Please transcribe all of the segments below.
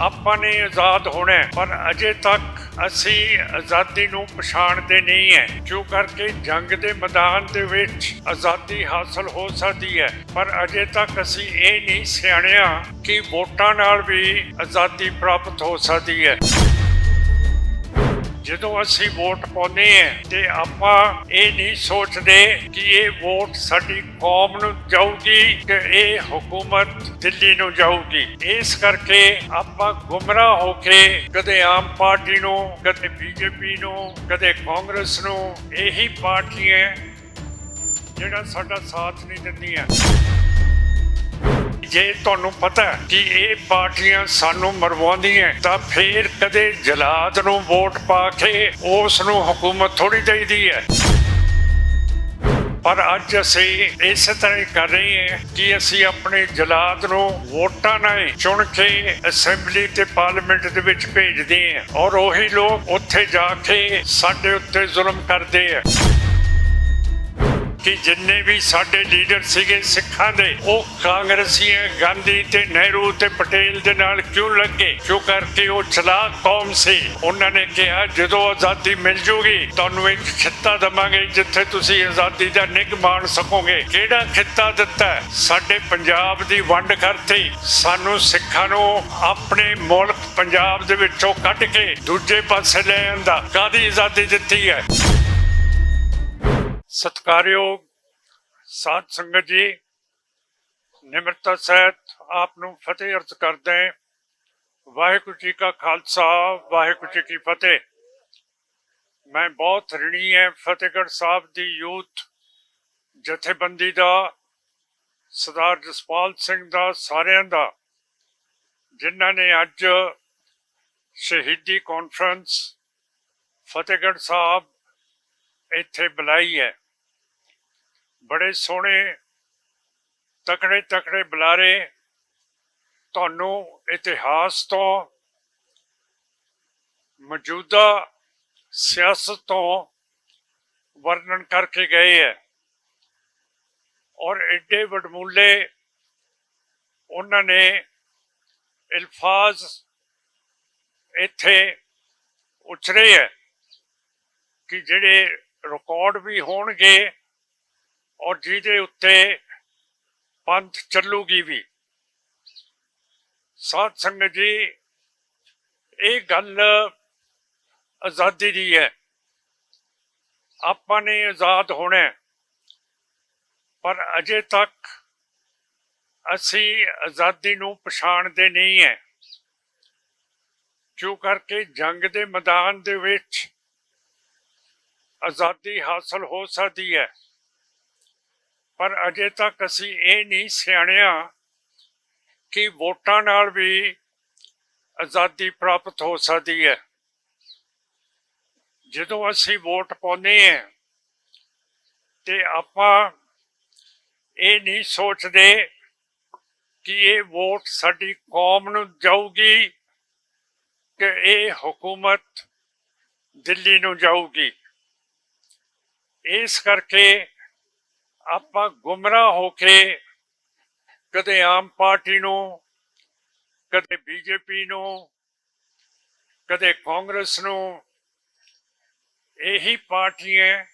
ਆਪਾਂ ਨੇ ਆਜ਼ਾਦ ਹੋਣਾ ਪਰ ਅਜੇ ਤੱਕ ਅਸੀਂ ਆਜ਼ਾਦੀ ਨੂੰ ਪਛਾਣਦੇ ਨਹੀਂ ਹੈ। ਜੋ ਕਰਕੇ ਜੰਗ ਦੇ ਮੈਦਾਨ ਦੇ ਵਿੱਚ ਆਜ਼ਾਦੀ ਹਾਸਲ ਹੋ ਸਕਦੀ ਹੈ, ਪਰ ਅਜੇ ਤੱਕ ਅਸੀਂ ਇਹ ਨਹੀਂ ਸਿਆਣਿਆ ਕਿ ਵੋਟਾਂ ਨਾਲ ਵੀ ਆਜ਼ਾਦੀ ਪ੍ਰਾਪਤ ਹੋ ਸਕਦੀ ਹੈ। ਜਦੋਂ ਅਸੀਂ ਵੋਟ ਪਾਉਂਦੇ ਹਾਂ ਤੇ ਆਪਾਂ ਇਹ ਨਹੀਂ ਸੋਚਦੇ ਕਿ ਇਹ ਵੋਟ ਸਾਡੀ ਕੌਮ ਨੂੰ ਜਾਊਗੀ ਕਿ ਇਹ ਹਕੂਮਤ ਦਿੱਲੀ ਨੂੰ ਜਾਊਗੀ। ਇਸ ਕਰਕੇ ਆਪਾਂ ਗੁੰਮਰਾਹ ਹੋ ਕੇ ਕਦੇ ਆਮ ਪਾਰਟੀ ਨੂੰ, ਕਦੇ ਬੀਜੇਪੀ ਨੂੰ, ਕਦੇ ਕਾਂਗਰਸ ਨੂੰ ਇਹੀ ਪਾਰਟੀਆਂ ਜਿਹੜਾ ਸਾਡਾ ਸਾਥ ਨਹੀਂ ਦਿੰਦੀਆਂ। ਜੇ ਤੁਹਾਨੂੰ ਪਤਾ ਕਿ ਇਹ ਪਾਰਟੀਆਂ ਸਾਨੂੰ ਮਰਵਾਉਂਦੀਆਂ ਤਾਂ ਫੇਰ ਕਦੇ ਜਲਾਦ ਨੂੰ ਵੋਟ ਪਾ ਕੇ ਉਸ ਨੂੰ ਹਕੂਮਤ ਥੋੜੀ ਦੇਈਦੀ ਹੈ। ਪਰ ਅੱਜ ਅਸੀਂ ਇਸੇ ਤਰ੍ਹਾਂ ਹੀ ਕਰ ਰਹੇ ਹਾਂ ਕਿ ਅਸੀਂ ਆਪਣੇ ਜਲਾਦ ਨੂੰ ਵੋਟਾਂ ਨਾਲ ਚੁਣ ਕੇ ਅਸੈਂਬਲੀ ਤੇ ਪਾਰਲੀਮੈਂਟ ਦੇ ਵਿੱਚ ਭੇਜਦੇ ਹਾਂ ਔਰ ਉਹੀ ਲੋਕ ਉੱਥੇ ਜਾ ਕੇ ਸਾਡੇ ਉੱਤੇ ਜ਼ੁਲਮ ਕਰਦੇ ਆ। ਕਿ ਜਿੰਨੇ ਵੀ ਸਾਡੇ ਲੀਡਰ ਸੀਗੇ ਸਿੱਖਾਂ ਦੇ, ਉਹ ਕਾਂਗਰਸੀਆਂ, ਗਾਂਧੀ ਤੇ ਨਹਿਰੂ ਤੇ ਪਟੇਲ ਦੇ ਨਾਲ ਕਿਉਂ ਲੱਗੇ? ਕਿਉਂ ਕਰਕੇ ਉਹ ਚਲਾਕ ਕੌਮ ਸੀ? ਉਹਨਾਂ ਨੇ ਕਿਹਾ, ਜਦੋਂ ਆਜ਼ਾਦੀ ਮਿਲ ਜੂਗੀ, ਤੁਹਾਨੂੰ ਇੱਕ ਖਿੱਤਾ ਦਵਾਂਗੇ ਜਿੱਥੇ ਤੁਸੀਂ ਆਜ਼ਾਦੀ ਦਾ ਨਿੱਘ ਮਾਣ ਸਕੋਗੇ। ਕਿਹੜਾ ਖਿੱਤਾ ਦਿੱਤਾ? ਸਾਡੇ ਪੰਜਾਬ ਦੀ ਵੰਡ ਕਰਤੀ। ਸਾਨੂੰ ਸਿੱਖਾਂ ਨੂੰ ਆਪਣੇ ਮੁਲਕ ਪੰਜਾਬ ਦੇ ਵਿੱਚੋਂ ਕੱਢ ਕੇ ਦੂਜੇ ਪਾਸੇ ਲੈ ਆਂਦਾ। ਕਾਦੀ ਆਜ਼ਾਦੀ ਦਿੱਤੀ ਹੈ? ਸਤਿਕਾਰਯੋਗ ਸਾਧ ਸੰਗਤ ਜੀ, ਨਿਮਰਤਾ ਸਹਿਤ ਆਪ ਨੂੰ ਫਤਿਹ ਅਰਜ਼ ਕਰਦੇ ਹਾਂ। ਵਾਹਿਗੁਰੂ ਜੀ ਕਾ ਖਾਲਸਾ, ਵਾਹਿਗੁਰੂ ਜੀ ਕੀ ਫਤਿਹ। ਮੈਂ ਬਹੁਤ ਰਣੀ ਹੈ ਫਤਿਹਗੜ੍ਹ ਸਾਹਿਬ ਦੀ ਯੂਥ ਜਥੇਬੰਦੀ ਦਾ, ਸਰਦਾਰ ਜਸਪਾਲ ਸਿੰਘ ਦਾ, ਸਾਰਿਆਂ ਦਾ, ਜਿਨ੍ਹਾਂ ਨੇ ਅੱਜ ਸ਼ਹੀਦੀ ਕਾਨਫਰੰਸ ਫਤਿਹਗੜ੍ਹ ਸਾਹਿਬ ਇੱਥੇ ਬੁਲਾਈ ਹੈ। ਬੜੇ ਸੋਹਣੇ, ਤਕੜੇ ਤਕੜੇ ਬੁਲਾਰੇ ਤੁਹਾਨੂੰ ਇਤਿਹਾਸ ਤੋਂ, ਮੌਜੂਦਾ ਸਿਆਸਤ ਤੋਂ ਵਰਣਨ ਕਰਕੇ ਗਏ ਹੈ। ਔਰ ਐਡੇ ਵਡਮੁੱਲੇ ਉਹਨਾਂ ਨੇ ਅਲਫਾਜ਼ ਇੱਥੇ ਉਚਰੇ ਹੈ ਕਿ ਜਿਹੜੇ ਰਿਕਾਰਡ ਵੀ ਹੋਣਗੇ ਔਰ ਜਿਹਦੇ ਉੱਤੇ ਪੰਥ ਚੱਲੂਗੀ ਵੀ। ਸਾਧ ਸੰਗਤ ਜੀ, ਇਹ ਗੱਲ ਆਜ਼ਾਦੀ ਦੀ ਹੈ। ਆਪਾਂ ਨੇ ਆਜ਼ਾਦ ਹੋਣਾ ਪਰ ਅਜੇ ਤੱਕ ਅਸੀਂ ਆਜ਼ਾਦੀ ਨੂੰ ਪਛਾਣਦੇ ਨਹੀਂ ਹੈ। ਜੋ ਕਰਕੇ ਜੰਗ ਦੇ ਮੈਦਾਨ ਦੇ ਵਿੱਚ ਆਜ਼ਾਦੀ ਹਾਸਲ ਹੋ ਸਕਦੀ ਹੈ। ਪਰ ਅਜੇ ਤੱਕ ਅਸੀਂ ਇਹ ਨਹੀਂ ਸਿਆਣਿਆ ਕਿ ਵੋਟਾਂ ਨਾਲ ਵੀ ਆਜ਼ਾਦੀ ਪ੍ਰਾਪਤ ਹੋ ਸਕਦੀ ਹੈ। ਜਦੋਂ ਅਸੀਂ ਵੋਟ ਪਾਉਂਦੇ ਹਾਂ ਤੇ ਆਪਾਂ ਇਹ ਨਹੀਂ ਸੋਚਦੇ ਕਿ ਇਹ ਵੋਟ ਸਾਡੀ ਕੌਮ ਨੂੰ ਜਾਊਗੀ ਕਿ ਇਹ ਹਕੂਮਤ ਦਿੱਲੀ ਨੂੰ ਜਾਊਗੀ। ਇਸ ਕਰਕੇ ਆਪਾਂ ਗੁੰਮਰਾਹ ਹੋ ਕੇ ਕਦੇ ਆਮ ਪਾਰਟੀ ਨੂੰ, ਕਦੇ ਬੀਜੇਪੀ ਨੂੰ, ਕਦੇ ਕਾਂਗਰਸ ਨੂੰ, ਇਹੀ ਪਾਰਟੀਆਂ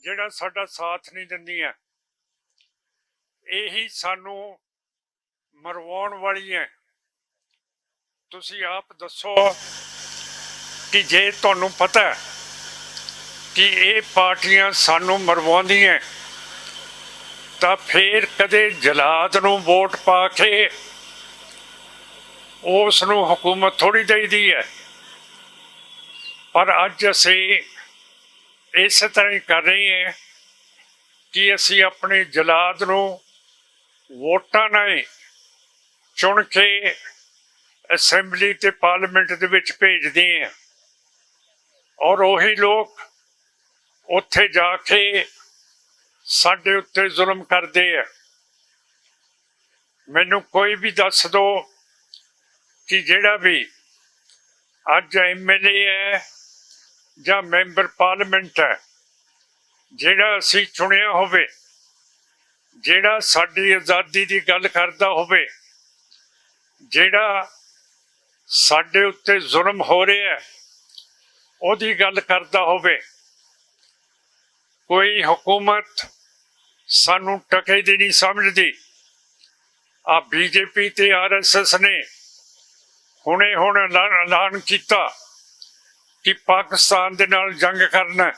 ਜਿਹੜਾ ਸਾਡਾ ਸਾਥ ਨਹੀਂ ਦਿੰਦੀਆਂ। ਇਹੀ ਸਾਨੂੰ ਮਰਵਾਉਣ ਵਾਲੀਆਂ। ਤੁਸੀਂ ਆਪ ਦੱਸੋ ਕਿ ਜੇ ਤੁਹਾਨੂੰ ਪਤਾ ਕਿ ਇਹ ਪਾਰਟੀਆਂ ਸਾਨੂੰ ਮਰਵਾਉਂਦੀਆਂ ਤਾਂ ਫੇਰ ਕਦੇ ਜਲਾਦ ਨੂੰ ਵੋਟ ਪਾ ਕੇ ਉਸ ਨੂੰ ਹਕੂਮਤ ਥੋੜੀ ਦੇਈਦੀ ਹੈ। ਪਰ ਅੱਜ ਅਸੀਂ ਇਸੇ ਤਰ੍ਹਾਂ ਹੀ ਕਰ ਰਹੇ ਹਾਂ ਕਿ ਅਸੀਂ ਆਪਣੇ ਜਲਾਦ ਨੂੰ ਵੋਟਾਂ ਨਾਲ ਚੁਣ ਕੇ ਅਸੈਂਬਲੀ ਤੇ ਪਾਰਲੀਮੈਂਟ ਦੇ ਵਿੱਚ ਭੇਜਦੇ ਹਾਂ। ਔਰ ਉਹੀ ਲੋਕ ਉੱਥੇ ਜਾ ਕੇ ਸਾਡੇ ਉੱਤੇ ਜ਼ੁਲਮ ਕਰਦੇ ਆ। ਮੈਨੂੰ ਕੋਈ ਵੀ ਦੱਸ ਦੋ ਕਿ ਜਿਹੜਾ ਵੀ ਅੱਜ ਐਮਐਲਏ ਹੈ ਜਾਂ ਮੈਂਬਰ ਪਾਰਲੀਮੈਂਟ ਹੈ, ਜਿਹੜਾ ਅਸੀਂ ਚੁਣਿਆ ਹੋਵੇ, ਜਿਹੜਾ ਸਾਡੀ ਆਜ਼ਾਦੀ ਦੀ ਗੱਲ ਕਰਦਾ ਹੋਵੇ, ਜਿਹੜਾ ਸਾਡੇ ਉੱਤੇ ਜ਼ੁਲਮ ਹੋ ਰਿਹਾ ਉਹਦੀ ਗੱਲ ਕਰਦਾ ਹੋਵੇ। ਕੋਈ ਹਕੂਮਤ ਸਾਨੂੰ ਟਕੇ ਦੀ ਨਹੀਂ ਸਮਝਦੀ। ਆ ਬੀਜੇਪੀ ਤੇ ਆਰਐਸਐਸ ਨੇ ਹੁਣੇ ਹੁਣ ਐਲਾਨ ਕੀਤਾ ਕਿ ਪਾਕਿਸਤਾਨ ਦੇ ਨਾਲ ਜੰਗ ਕਰਨਾ।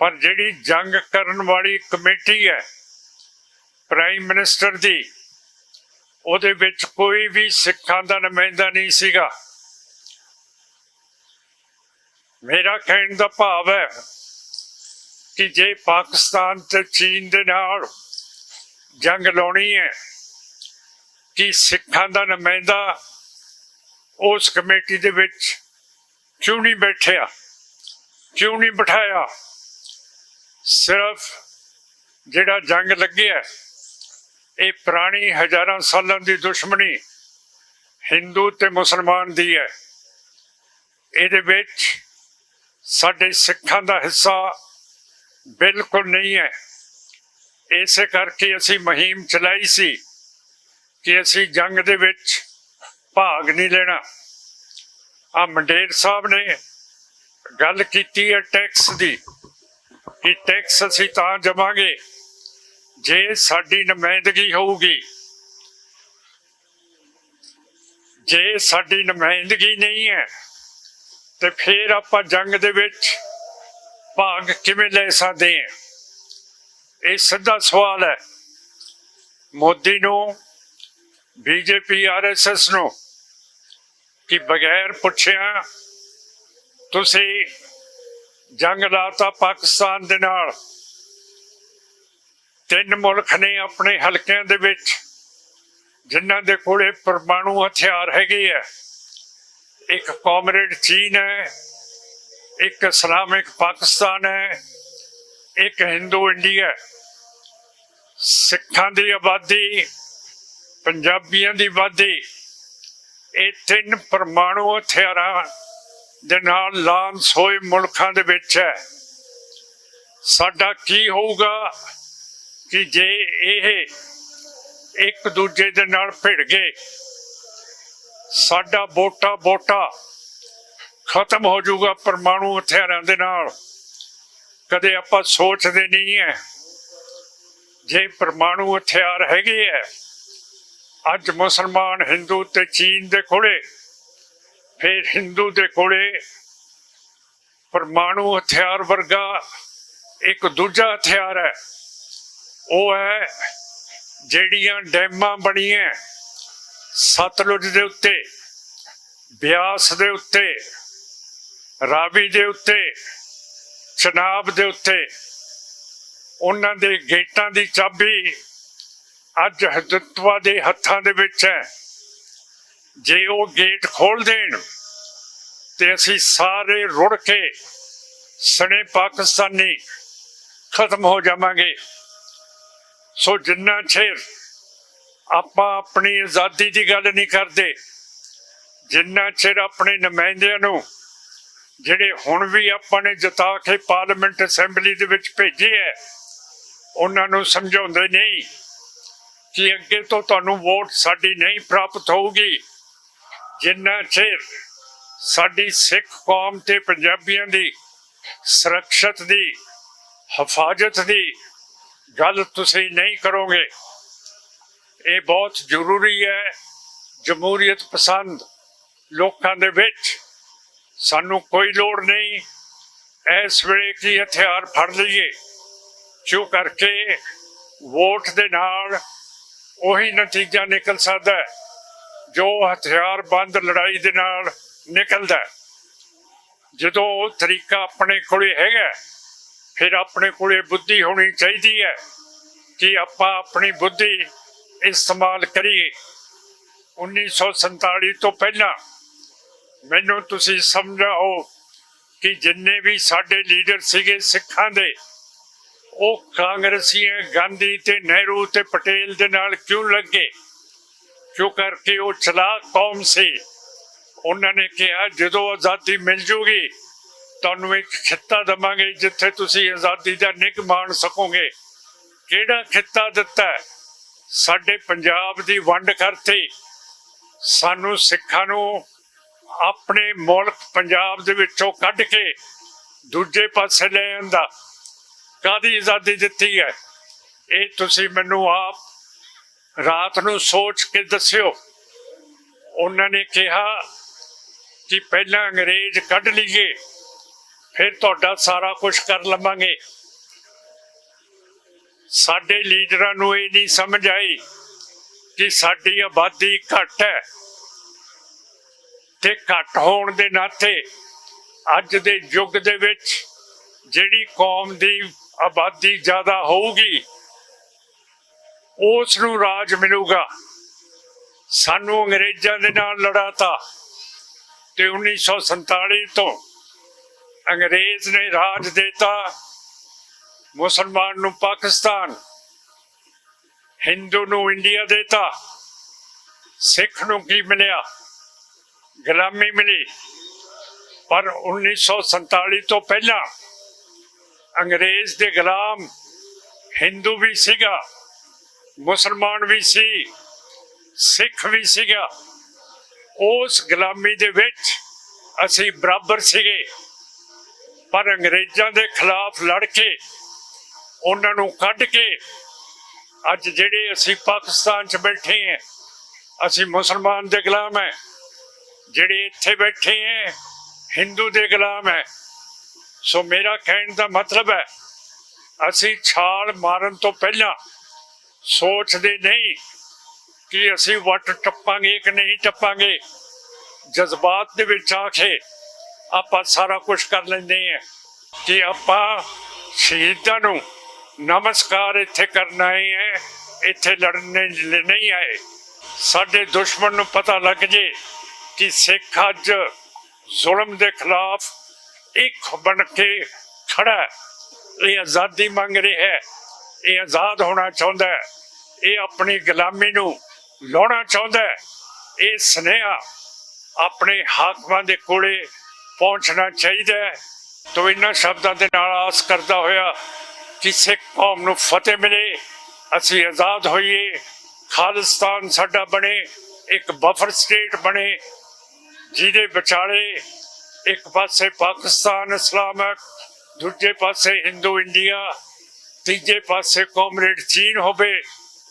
ਪਰ ਜਿਹੜੀ ਜੰਗ ਕਰਨ ਵਾਲੀ ਕਮੇਟੀ ਹੈ, ਪ੍ਰਾਈਮ ਮਿਨਿਸਟਰ ਦੀ, ਉਹਦੇ ਵਿੱਚ ਕੋਈ ਵੀ ਸਿੱਖਾਂ ਦਾ ਨੁਮਾਇੰਦਾ ਨਹੀਂ ਸੀਗਾ। ਮੇਰਾ ਕਹਿਣ ਦਾ ਭਾਵ ਹੈ ਕਿ ਜੇ ਪਾਕਿਸਤਾਨ ਤੇ ਚੀਨ ਦੇ ਨਾਲ ਜੰਗ ਲਾਉਣੀ ਹੈ, ਕਿ ਸਿੱਖਾਂ ਦਾ ਨੁਮਾਇੰਦਾ ਉਸ ਕਮੇਟੀ ਦੇ ਵਿੱਚ ਕਿਉਂ ਨਹੀਂ ਬੈਠਿਆ ਕਿਉਂ ਨਹੀਂ ਬਿਠਾਇਆ? ਸਿਰਫ ਜਿਹੜਾ ਜੰਗ ਲੱਗਿਆ, ਇਹ ਪੁਰਾਣੀ ਹਜ਼ਾਰਾਂ ਸਾਲਾਂ ਦੀ ਦੁਸ਼ਮਣੀ ਹਿੰਦੂ ਤੇ ਮੁਸਲਮਾਨ ਦੀ ਹੈ। ਇਹਦੇ ਵਿੱਚ ਸਾਡੇ ਸਿੱਖਾਂ ਦਾ ਹਿੱਸਾ ਬਿਲਕੁਲ ਨਹੀਂ ਹੈ। ਇਸੇ ਕਰਕੇ ਅਸੀਂ ਮੁਹਿੰਮ ਚਲਾਈ ਸੀ ਕਿ ਅਸੀਂ ਜੰਗ ਦੇ ਵਿੱਚ ਭਾਗ ਨਹੀਂ ਲੈਣਾ। ਆ ਮੰਡੇਰ ਸਾਹਿਬ ਨੇ ਗੱਲ ਕੀਤੀ ਹੈ ਟੈਕਸ ਦੀ ਕਿ ਟੈਕਸ ਅਸੀਂ ਤਾਂ ਜਮਾਂਗੇ ਜੇ ਸਾਡੀ ਨੁਮਾਇੰਦਗੀ ਹੋਊਗੀ। ਜੇ ਸਾਡੀ ਨੁਮਾਇੰਦਗੀ ਨਹੀਂ ਹੈ ਤੇ ਫਿਰ ਆਪਾਂ ਜੰਗ ਦੇ ਵਿੱਚ ਭਾਗ ਕਿਵੇਂ ਲੈ ਸਕਦੇ ਹਾਂ? ਇਹ ਸਿੱਧਾ ਸਵਾਲ ਹੈ। ਮੋਦੀ ਨੂੰ, ਬੀਜੇਪੀ ਆਰਐਸਐਸ ਨੂੰ ਕਿ ਬਗੈਰ ਪੁੱਛਿਆ ਤੁਸੀਂ ਜੰਗ ਲਾਤਾ ਪਾਕਿਸਤਾਨ ਦੇ ਨਾਲ। ਤਿੰਨ ਮੁਲਕ ਨੇ ਆਪਣੇ ਹਲਕਿਆਂ ਦੇ ਵਿੱਚ ਜਿਨ੍ਹਾਂ ਦੇ ਕੋਲੇ ਪਰਮਾਣੂ ਹਥਿਆਰ ਹੈਗੇ ਆ। ਇੱਕ ਕਾਮਰੇਡ ਚੀਨ ਹੈ ਇੱਕ ਇਸਲਾਮਿਕ ਪਾਕਿਸਤਾਨ ਹੈ, ਇੱਕ ਹਿੰਦੂ ਇੰਡੀਆ ਹੈ। ਸਿੱਖਾਂ ਦੀ ਆਬਾਦੀ, ਪੰਜਾਬੀਆਂ ਦੀ ਆਬਾਦੀ, ਇਹ ਤਿੰਨ ਪਰਮਾਣੂ ਹਥਿਆਰਾਂ ਦੇ ਨਾਲ ਲਾਂਸ ਹੋਏ ਮੁਲਕਾਂ ਦੇ ਵਿੱਚ ਹੈ ਸਾਡਾ ਕੀ ਹੋਊਗਾ ਕਿ ਜੇ ਇਹ ਇੱਕ ਦੂਜੇ ਦੇ ਨਾਲ ਭਿੜ ਗਏ, ਸਾਡਾ ਬੋਟਾ ਬੋਟਾ ਖਤਮ ਹੋ ਜਾਊਗਾ, ਪਰਮਾਣੂ ਹਥਿਆਰਾਂ ਦੇ ਨਾਲ। ਕਦੇ ਆਪਾਂ ਸੋਚਦੇ ਨਹੀਂ ਹੈ ਜੇ ਪਰਮਾਣੂ ਹਥਿਆਰ ਹੈਗੇ ਹੈ ਅੱਜ ਮੁਸਲਮਾਨ ਹਿੰਦੂ ਤੇ ਚੀਨ ਦੇ ਕੋਲੇ ਫਿਰ ਹਿੰਦੂ ਦੇ ਕੋਲੇ ਪਰਮਾਣੂ ਹਥਿਆਰ ਵਰਗਾ ਇੱਕ ਦੂਜਾ ਹਥਿਆਰ ਹੈ ਉਹ ਹੈ ਜਿਹੜੀਆਂ ਡੈਮਾਂ ਬਣੀਆਂ ਸਤਲੁਜ ਦੇ ਉੱਤੇ, ਬਿਆਸ ਦੇ ਉੱਤੇ ਰਾਵੀ ਦੇ ਉੱਤੇ ਚਨਾਬ ਦੇ ਉੱਤੇ, ਉਹਨਾਂ ਦੇ ਗੇਟਾਂ ਦੀ ਚਾਬੀ ਅੱਜ ਹਿੰਦੁਤਵਾ ਦੇ ਹੱਥਾਂ ਦੇ ਵਿੱਚ ਹੈ। ਜੇ ਉਹ ਗੇਟ ਖੋਲ ਦੇਣ ਤੇ ਅਸੀਂ ਸਾਰੇ ਰੁੜ ਕੇ ਸਣੇ ਪਾਕਿਸਤਾਨੀ ਖਤਮ ਹੋ ਜਾਵਾਂਗੇ। ਸੋ ਜਿੰਨਾ ਚਿਰ ਆਪਾਂ ਆਪਣੀ ਆਜ਼ਾਦੀ ਦੀ ਗੱਲ ਨਹੀਂ ਕਰਦੇ, ਜਿੰਨਾ ਚਿਰ ਆਪਣੇ ਨੁਮਾਇੰਦਿਆਂ ਨੂੰ ਜਿਹੜੇ ਹੁਣ ਵੀ ਆਪਾਂ ਨੇ ਜਤਾ ਕੇ ਪਾਰਲੀਮੈਂਟ ਅਸੈਂਬਲੀ ਦੇ ਵਿੱਚ ਭੇਜੇ ਹੈ ਉਹਨਾਂ ਨੂੰ ਸਮਝਾਉਂਦੇ ਨਹੀਂ ਕਿ ਅੱਗੇ ਤੋਂ ਤੁਹਾਨੂੰ ਵੋਟ ਸਾਡੀ ਨਹੀਂ ਪ੍ਰਾਪਤ ਹੋਊਗੀ। ਜਿੰਨਾ ਚਿਰ ਸਾਡੀ ਸਿੱਖ ਕੌਮ ਤੇ ਪੰਜਾਬੀਆਂ ਦੀ ਸੁਰੱਖਿਅਤ ਦੀ, ਹਿਫਾਜ਼ਤ ਦੀ ਗੱਲ ਤੁਸੀਂ ਨਹੀਂ ਕਰੋਗੇ, ਇਹ ਬਹੁਤ ਜ਼ਰੂਰੀ ਹੈ ਜਮਹੂਰੀਅਤ ਪਸੰਦ ਲੋਕਾਂ ਦੇ ਵਿੱਚ। ਸਾਨੂੰ ਕੋਈ ਲੋੜ ਨਹੀਂ। ਇਸ ਵੇਲੇ ਕੀ ਹਥਿਆਰ ਫੜ ਲਈਏ। ਜੋ ਕਰਕੇ ਵੋਟ ਦੇ ਨਾਲ ਉਹੀ ਨਤੀਜਾ ਨਿਕਲ ਸਕਦਾ ਹੈ, ਜੋ ਹਥਿਆਰਬੰਦ ਲੜਾਈ ਦੇ ਨਾਲ ਨਿਕਲਦਾ ਜਦੋਂ ਉਹ ਤਰੀਕਾ ਆਪਣੇ ਕੋਲੇ ਹੈਗਾ ਫਿਰ ਆਪਣੇ ਕੋਲੇ ਬੁੱਧੀ ਹੋਣੀ ਚਾਹੀਦੀ ਹੈ ਕਿ ਆਪਾਂ ਆਪਣੀ ਬੁੱਧੀ ਇਸਤੇਮਾਲ ਕਰੀਏ। 1947 ਤੋਂ ਪਹਿਲਾਂ ਮੈਨੂੰ ਤੁਸੀਂ ਸਮਝਾਓ ਕਿ ਜਿੰਨੇ ਵੀ ਸਾਡੇ ਲੀਡਰ ਸੀਗੇ ਸਿੱਖਾਂ ਦੇ, ਉਹ ਕਾਂਗਰਸੀਆਂ, ਗਾਂਧੀ ਤੇ ਨਹਿਰੂ ਤੇ ਪਟੇਲ ਦੇ ਨਾਲ ਕਿਉਂ ਲੱਗੇ? ਕਿਉਂ ਕਰਕੇ ਉਹ ਚਲਾਕ ਕੌਮ ਸੀ? ਉਹਨਾਂ ਨੇ ਕਿਹਾ, ਜਦੋਂ ਆਜ਼ਾਦੀ ਮਿਲ ਜੂਗੀ, ਤੁਹਾਨੂੰ ਇੱਕ ਖਿੱਤਾ ਦਵਾਂਗੇ ਜਿੱਥੇ ਤੁਸੀਂ ਆਜ਼ਾਦੀ ਦਾ ਨਿੱਘ ਮਾਣ ਸਕੋਗੇ। ਕਿਹੜਾ ਖਿੱਤਾ ਦਿੱਤਾ? ਸਾਡੇ ਪੰਜਾਬ ਦੀ ਵੰਡ ਕਰਤੀ। ਸਾਨੂੰ ਸਿੱਖਾਂ ਨੂੰ ਆਪਣੇ ਮੁਲਕ ਪੰਜਾਬ ਦੇ ਵਿੱਚੋਂ ਕੱਢ ਕੇ ਦੂਜੇ ਪਾਸੇ ਲੈ ਆਂਦਾ। ਕਾਦੀ ਆਜ਼ਾਦੀ ਦਿੱਤੀ ਹੈ? ਇਹ ਤੁਸੀਂ ਮੈਨੂੰ ਆਪ ਰਾਤ ਨੂੰ ਸੋਚ ਕੇ ਦੱਸਿਓ। ਉਹਨਾਂ ਨੇ ਕਿਹਾ ਕਿ ਪਹਿਲਾਂ ਅੰਗਰੇਜ਼ ਕੱਢ ਲਈਏ, ਫਿਰ ਤੁਹਾਡਾ ਸਾਰਾ ਕੁਝ ਕਰ ਲਵਾਂਗੇ। ਸਾਡੇ ਲੀਡਰਾਂ ਨੂੰ ਇਹ ਨਹੀਂ ਸਮਝ ਆਈ ਕਿ ਸਾਡੀ ਆਬਾਦੀ ਘੱਟ ਹੈ। ਤੇ ਘੱਟ ਹੋਣ ਦੇ ਨਾਤੇ ਅੱਜ ਦੇ ਯੁੱਗ ਦੇ ਵਿੱਚ ਜਿਹੜੀ ਕੌਮ ਦੀ ਆਬਾਦੀ ਜ਼ਿਆਦਾ ਹੋਊਗੀ, ਉਸ ਨੂੰ ਰਾਜ ਮਿਲੂਗਾ। ਸਾਨੂੰ ਅੰਗਰੇਜ਼ਾਂ ਦੇ ਨਾਲ ਲੜਾਤਾ ਤੇ 1947 ਤੋਂ ਅੰਗਰੇਜ਼ ਨੇ ਰਾਜ ਦਿੱਤਾ। ਮੁਸਲਮਾਨ ਨੂੰ ਪਾਕਿਸਤਾਨ, ਹਿੰਦੂ ਨੂੰ ਇੰਡੀਆ ਦਿੱਤਾ। ਸਿੱਖ ਨੂੰ ਕੀ ਮਿਲਿਆ? ਗੁਲਾਮੀ ਮਿਲੀ। ਪਰ 1947 ਤੋਂ ਪਹਿਲਾਂ ਅੰਗਰੇਜ਼ ਦੇ ਗੁਲਾਮ ਹਿੰਦੂ ਵੀ ਸੀਗਾ, ਮੁਸਲਮਾਨ ਵੀ ਸੀ, ਸਿੱਖ ਵੀ ਸੀਗਾ। ਉਸ ਗੁਲਾਮੀ ਦੇ ਵਿੱਚ ਅਸੀਂ ਬਰਾਬਰ ਸੀਗੇ। ਪਰ ਅੰਗਰੇਜ਼ਾਂ ਦੇ ਖਿਲਾਫ ਲੜ ਕੇ, ਉਹਨਾਂ ਨੂੰ ਕੱਢ ਕੇ, ਅੱਜ ਜਿਹੜੇ ਅਸੀਂ ਪਾਕਿਸਤਾਨ 'ਚ ਬੈਠੇ ਹਾਂ, ਅਸੀਂ ਮੁਸਲਮਾਨ ਦੇ ਗੁਲਾਮ ਹੈ। ਜਿਹੜੇ ਇੱਥੇ ਬੈਠੇ ਹੈ ਹਿੰਦੂ ਦੇ ਗੁਲਾਮ ਹੈ। ਸੋ ਮੇਰਾ ਕਹਿਣ ਦਾ ਮਤਲਬ ਹੈ, ਅਸੀਂ ਛਾਲ ਮਾਰਨ ਤੋਂ ਪਹਿਲਾਂ ਸੋਚਦੇ ਨਹੀਂ ਕਿ ਅਸੀਂ ਵੱਟ ਟੱਪਾਂਗੇ ਕਿ ਨਹੀਂ ਟੱਪਾਂਗੇ। ਜਜ਼ਬਾਤ ਦੇ ਵਿੱਚ ਆ ਕੇ ਆਪਾਂ ਸਾਰਾ ਕੁਝ ਕਰ ਲੈਂਦੇ ਹਾਂ ਕਿ ਆਪਾਂ ਸ਼ਹੀਦਾਂ ਨੂੰ ਨਮਸਕਾਰ ਇੱਥੇ ਕਰਨ ਆਏ ਹੈ ਇੱਥੇ ਲੜਨ ਨਹੀਂ ਆਏ। ਸਾਡੇ ਦੁਸ਼ਮਣ ਨੂੰ ਪਤਾ ਲੱਗ ਜੇ ਕਿ ਸਿੱਖ ਅੱਜ ਜ਼ੁਲਮ ਦੇ ਖਿਲਾਫ ਇੱਕ ਬਣ ਕੇ ਖੜਾ ਹੈ। ਇਹ ਆਜ਼ਾਦੀ ਮੰਗ ਰਿਹਾ ਹੈ। ਇਹ ਆਜ਼ਾਦ ਹੋਣਾ ਚਾਹੁੰਦਾ ਹੈ। ਇਹ ਆਪਣੀ ਗੁਲਾਮੀ ਨੂੰ ਲਾਉਣਾ ਚਾਹੁੰਦਾ ਹੈ। ਇਹ ਸੁਨੇਹਾ ਆਪਣੇ ਹਾਕਮਾਂ ਦੇ ਕੋਲੇ ਪਹੁੰਚਣਾ ਚਾਹੀਦਾ ਹੈ। ਤੋ ਇਹਨਾਂ ਸ਼ਬਦਾਂ ਦੇ ਨਾਲ ਆਸ ਕਰਦਾ ਹੋਇਆ ਕਿ ਸਿੱਖ ਕੌਮ ਨੂੰ ਫਤਿਹ ਮਿਲੇ। ਅਸੀਂ ਆਜ਼ਾਦ ਹੋਈਏ। ਖਾਲਿਸਤਾਨ ਸਾਡਾ ਬਣੇ। ਇੱਕ ਬਫਰ ਸਟੇਟ ਬਣੇ। ਜਿਹਦੇ ਵਿਚਾਲੇ ਇੱਕ ਪਾਸੇ ਪਾਕਿਸਤਾਨ ਇਸਲਾਮਿਕ ਦੂਜੇ ਪਾਸੇ ਹਿੰਦੂ ਇੰਡੀਆ ਤੀਜੇ ਪਾਸੇ ਕਮਰੇਡ ਚੀਨ ਹੋਵੇ,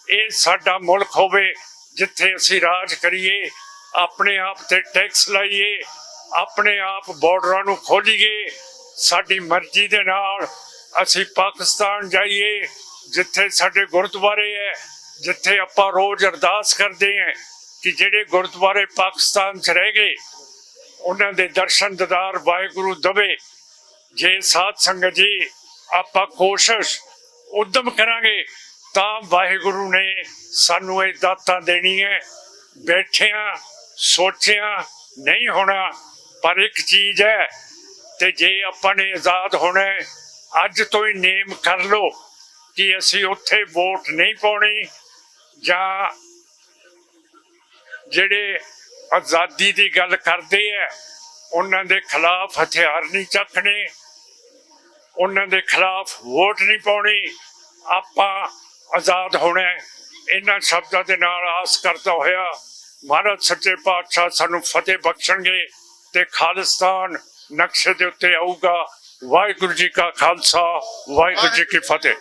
ਇਹ ਸਾਡਾ ਮੁਲਕ ਹੋਵੇ, ਜਿੱਥੇ ਅਸੀਂ ਰਾਜ ਕਰੀਏ, ਆਪਣੇ ਆਪ ਤੇ ਟੈਕਸ ਲਾਈਏ, ਆਪਣੇ ਆਪ ਬਾਰਡਰਾਂ ਨੂੰ ਖੋਲੀਏ, ਸਾਡੀ ਮਰਜ਼ੀ ਦੇ ਨਾਲ ਅਸੀਂ ਪਾਕਿਸਤਾਨ ਜਾਈਏ, ਜਿੱਥੇ ਸਾਡੇ ਗੁਰਦੁਆਰੇ ਹੈ, ਜਿੱਥੇ ਆਪਾਂ ਰੋਜ਼ ਅਰਦਾਸ ਕਰਦੇ ਹਾਂ। ਕਿ ਜਿਹੜੇ ਗੁਰਦੁਆਰੇ ਪਾਕਿਸਤਾਨ 'ਚ ਰਹਿ ਗਏ, ਉਹਨਾਂ ਦੇ ਦਰਸ਼ਨ ਦਿਦਾਰ ਵਾਹਿਗੁਰੂ ਦਵੇ। ਜੇ ਸਾਧ ਸੰਗਤ ਜੀ, ਆਪਾਂ ਕੋਸ਼ਿਸ਼ ਉਦਮ ਕਰਾਂਗੇ, ਤਾਂ ਵਾਹਿਗੁਰੂ ਨੇ ਸਾਨੂੰ ਇਹ ਦਾਤਾਂ ਦੇਣੀ ਹੈ। ਬੈਠਿਆਂ, ਸੋਚਿਆ, ਨਹੀਂ ਹੋਣਾ, ਪਰ ਇੱਕ ਚੀਜ਼ ਹੈ, ਤੇ ਜੇ ਆਪਾਂ ਨੇ ਆਜ਼ਾਦ ਹੋਣਾ ਅੱਜ ਤੋਂ ਹੀ ਨੇਮ ਕਰ ਲਓ ਕਿ ਅਸੀਂ ਉੱਥੇ ਵੋਟ ਨਹੀਂ ਪਾਉਣੀ ਜਾਂ ਜਿਹੜੇ ਆਜ਼ਾਦੀ ਦੀ ਗੱਲ ਕਰਦੇ ਆ, ਉਹਨਾਂ ਦੇ ਖਿਲਾਫ ਹਥਿਆਰ ਨਹੀਂ ਚੱਕਣੇ, ਉਹਨਾਂ ਦੇ ਖਿਲਾਫ ਵੋਟ ਨਹੀਂ ਪਾਉਣੀ। ਆਪਾਂ ਆਜ਼ਾਦ ਹੋਣਾ ਇਹਨਾਂ ਸ਼ਬਦਾਂ ਦੇ ਨਾਲ ਆਸ ਕਰਦਾ ਹੋਇਆ ਮਹਾਰਾਜ ਸੱਚੇ ਪਾਤਸ਼ਾਹ ਸਾਨੂੰ ਫਤਿਹ ਬਖਸ਼ਣਗੇ ਤੇ ਖਾਲਿਸਤਾਨ ਨਕਸ਼ੇ ਦੇ ਉੱਤੇ ਆਊਗਾ। ਵਾਹਿਗੁਰੂ ਜੀ ਕਾ ਖਾਲਸਾ, ਵਾਹਿਗੁਰੂ ਜੀ ਕੀ ਫਤਿਹ।